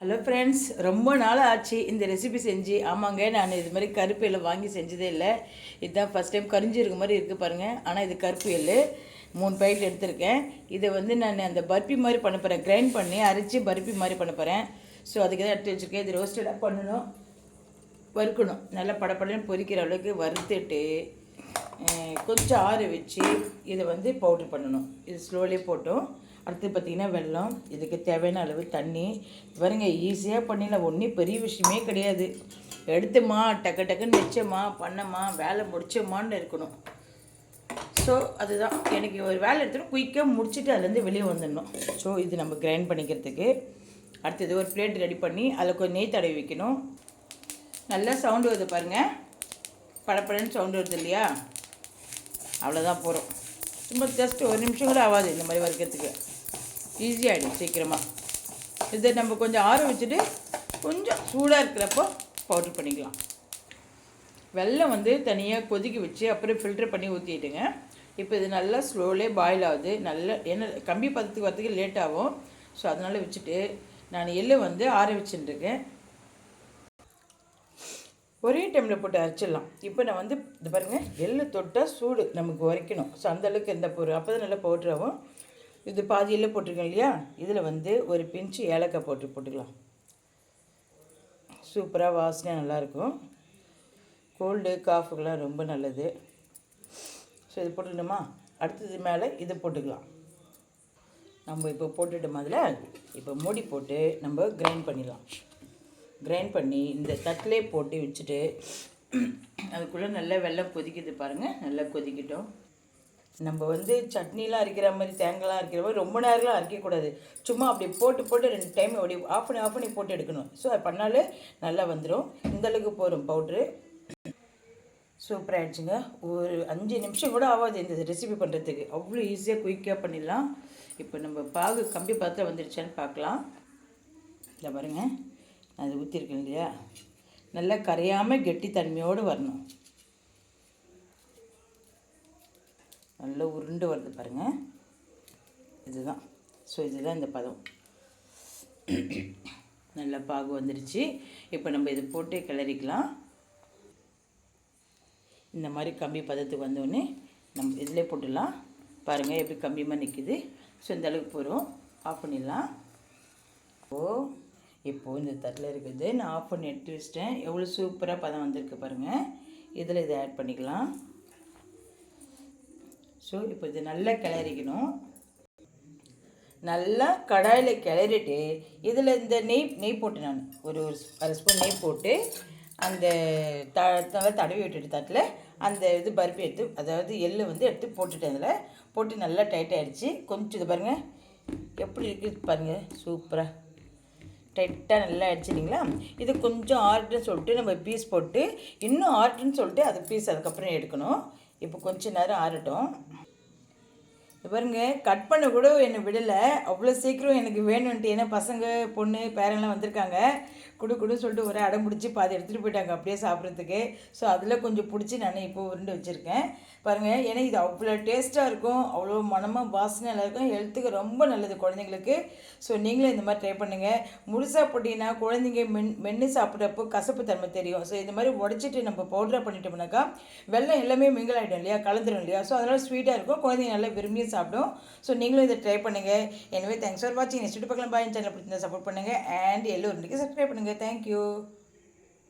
Hello friends ரொம்ப நாள் ஆச்சு இந்த ரெசிபி செஞ்சு. ஆமாங்க நான் இது மாதிரி கருப்பு எள்ளு வாங்கி செஞ்சதே இல்லை. இதுதான் ஃபஸ்ட் டைம் கரிஞ்சு இருக்க மாதிரி இருக்குது பாருங்கள் ஆனால் இது கருப்பு எல்லு மூணு பாக்கெட் எடுத்திருக்கேன். இதை வந்து நான் அந்த பர்பி மாதிரி பண்ண போகிறேன் கிரைண்ட் பண்ணி அரைச்சி பர்பி மாதிரி பண்ண போகிறேன் ஸோ அதுக்கு தான் எடுத்து வச்சுருக்கேன். இது ரோஸ்டடாக பண்ணணும். வறுக்கணும். நல்லா படப்படன்னு பொரிக்கிற அளவுக்கு வறுத்துட்டு கொஞ்சம் ஆற வச்சு இதை வந்து பவுட்ரு பண்ணணும். இது ஸ்லோலி போட்டோம். அடுத்து பார்த்திங்கன்னா வெள்ளம் இதுக்கு தேவையான அளவு தண்ணி. பாருங்க ஈஸியாக பண்ணிடலாம். ஒன்றும் பெரிய விஷயமே கிடையாது. எடுத்துமா டக்கு டக்குன்னு வச்சோமா பண்ணமா வேலை முடிச்சோமான்னு இருக்கணும். ஸோ அதுதான். எனக்கு ஒரு வேலை எடுத்துகிட்டு குயிக்காக முடிச்சுட்டு அதுலேருந்து வெளியே வந்துடணும். ஸோ இது நம்ம கிரைண்ட் பண்ணிக்கிறதுக்கு. அடுத்தது ஒரு பிளேட் ரெடி பண்ணி அதில் கொஞ்சம் நெய் தடவி வைக்கணும். நல்லா சவுண்டு வருது பாருங்கள் படப்படன்னு சவுண்டு வருது இல்லையா? அவ்வளோதான் போகிறோம் சும்மா ஜஸ்ட் ஒரு நிமிஷம் கூட ஆகாது இந்த மாதிரி வறுக்கிறதுக்கு. ஈஸியாகிடும் சீக்கிரமாக இதை நம்ம கொஞ்சம் ஆற வச்சுட்டு கொஞ்சம் சூடாக இருக்கிறப்போ பவுட்ரு பண்ணிக்கலாம். வெல்லம் வந்து தனியாக கொதிக்க வச்சு அப்புறம் ஃபில்டர் பண்ணி ஊற்றிட்டுங்க இப்போ இது நல்லா ஸ்லோலே பாயில் ஆகுது. நல்ல என்ன கம்பி பதத்துக்கு வரத்துக்கு லேட் ஆகும். ஸோ அதனால் வச்சுட்டு நான் எள்ளு வந்து ஆற வச்சுட்டுருக்கேன். ஒரே டைமில் போட்டு அரைச்சிடலாம். இப்போ நான் வந்து இது பாருங்கள் எள்ளு தொட்டால் சூடு நமக்கு உரைக்கணும். ஸோ அந்தளவுக்கு எந்த பொருள் அப்போ தான் நல்லா பவுட்ரு ஆகும். இது பாதியில் எள்ளு போட்டிருக்கோம் இல்லையா? இதில் வந்து ஒரு பிஞ்சு ஏலக்காய் போட்டு போட்டுக்கலாம். சூப்பராக வாசனையாக நல்லாயிருக்கும். கோல்டு காஃபுக்கெல்லாம் ரொம்ப நல்லது. ஸோ இது போட்டுக்கணுமா? அடுத்தது மேலே இதை போட்டுக்கலாம். நம்ம இப்போ போட்டுட்டோம் அதில்? இப்போ மூடி போட்டு நம்ம கிரைண்ட் பண்ணிடலாம். கிரைண்ட் பண்ணி இந்த தட்டிலே போட்டு வச்சுட்டு அதுக்குள்ளே நல்லா வெள்ளம் கொதிக்குது பாருங்கள் நல்லா கொதிக்கட்டும். நம்ம வந்து சட்னிலாம் அரைக்கிற மாதிரி தேங்காய்லாம் அரைக்கிற மாதிரி ரொம்ப நேரம்லாம் அரைக்கக்கூடாது. சும்மா அப்படி போட்டு போட்டு ரெண்டு டைம் அப்படி ஆஃப் பண்ணி ஆஃப் பண்ணி போட்டு எடுக்கணும். ஸோ அது பண்ணாலே நல்லா வந்துடும் இந்தளவுக்கு போகும் பவுட்ரு சூப்பராக ஆயிடுச்சுங்க. ஒரு அஞ்சு நிமிஷம் கூட ஆகாது இந்த ரெசிபி பண்ணுறதுக்கு அவ்வளோ ஈஸியாக குயிக்காக பண்ணிடலாம். இப்போ நம்ம பாகு கம்பி பாத்திரம் வந்துடுச்சான்னு பார்க்கலாம். இதை பாருங்க. நான் அது ஊற்றிருக்கேன் இல்லையா? நல்லா கரையாமல் கெட்டி தன்மையோடு வரணும். நல்லா உருண்டு வருது பாருங்கள் இதுதான். ஸோ இதுதான் இந்த பதம். நல்லா பாகு வந்துருச்சு. இப்போ நம்ம இதை போட்டு கிளறிக்கலாம். இந்த மாதிரி கம்பி பதத்துக்கு வந்தோடனே நம்ம இதிலே போட்டுடலாம். பாருங்கள் எப்படி கம்பியமாக நிற்கிது ஸோ இந்த அளவுக்கு போகிறோம் ஆஃப் பண்ணிடலாம். ஓ இப்போது இந்த தட்டில் இருக்குது. நான் ஆஃப் பண்ணி எடுத்து வச்சிட்டேன். எவ்வளோ சூப்பராக பதம் வந்திருக்கு பாருங்கள் இதில் இதை ஆட் பண்ணிக்கலாம். ஸோ இப்போ இது நல்லா கிளறிக்கணும். நல்லா கடாயில் கிளறிட்டு இதில் இந்த நெய் நெய் போட்டு நான் ஒரு ஒரு அரை ஸ்பூன் நெய் போட்டு அந்த த நல்லா தடவி விட்டுட்டு தட்டில் அந்த இது பருப்பு எடுத்து அதாவது எள்ளு வந்து எடுத்து போட்டுட்டேன் அதில். போட்டு நல்லா டைட் ஆகிடுச்சு கொஞ்சம் இது பாருங்கள் எப்படி இருக்குது பாருங்கள் சூப்பராக டைட்டாக நல்லா அடிச்சிட்டிங்களா இது கொஞ்சம் ஆர்ட்டுன்னு சொல்லிட்டு நம்ம பீஸ் போட்டு இன்னும் ஆர்ட்டுன்னு சொல்லிட்டு அது பீஸ் அதுக்கப்புறம் எடுக்கணும். இப்போ கொஞ்ச நேரம் ஆறட்டும். பாருங்க கட் பண்ண கூட என்னை விடலை. அவ்வளோ சீக்கிரம் எனக்கு வேணும்ன்ட்டு. ஏன்னா பசங்க பொண்ணு பேரெல்லாம் வந்திருக்காங்க. குடு குடுன்னு சொல்லிட்டு ஒரு அடம் பிடிச்சி பாதி எடுத்துகிட்டு போயிட்டாங்க அப்படியே சாப்பிட்றதுக்கு. ஸோ அதில் கொஞ்சம் பிடிச்சி நான் இப்போ உருண்டு வச்சுருக்கேன். பாருங்கள் ஏன்னா இது அவ்வளோ டேஸ்ட்டாக இருக்கும். அவ்வளோ மனமாக வாசனை நல்லா இருக்கும். ஹெல்த்துக்கு ரொம்ப நல்லது குழந்தைங்களுக்கு. ஸோ நீங்களும் இந்த மாதிரி ட்ரை பண்ணுங்கள் முழுசாக போட்டிங்கன்னா குழந்தைங்க மென் மென்று சாப்பிட்றப்போ கசப்பு தன்மை தெரியும். ஸோ இந்த மாதிரி உடச்சிட்டு நம்ம பவுடராக பண்ணிட்டோம்னாக்கா வெள்ளம் எல்லாமே மிங்கிள் ஆகிடும் இல்லையா? கலந்துரும் இல்லையா? ஸோ அதனால் ஸ்வீட்டாக இருக்கும். குழந்தைங்க நல்லா விரும்பி சாப்பிடும். ஸோ நீங்களும் இதை ட்ரை பண்ணுங்கள் எனவே தேங்க்ஸ் ஃபார் வாட்சிங் நெக்ஸ்ட் பக்கம் பாய் சேனல் பிடிச்சிருந்தா சப்போர்ட் பண்ணுங்கள் அண்ட் எல்லோருந்துக்கு சப்ஸ்கிரைப் பண்ணுங்கள் தேங்க்யூ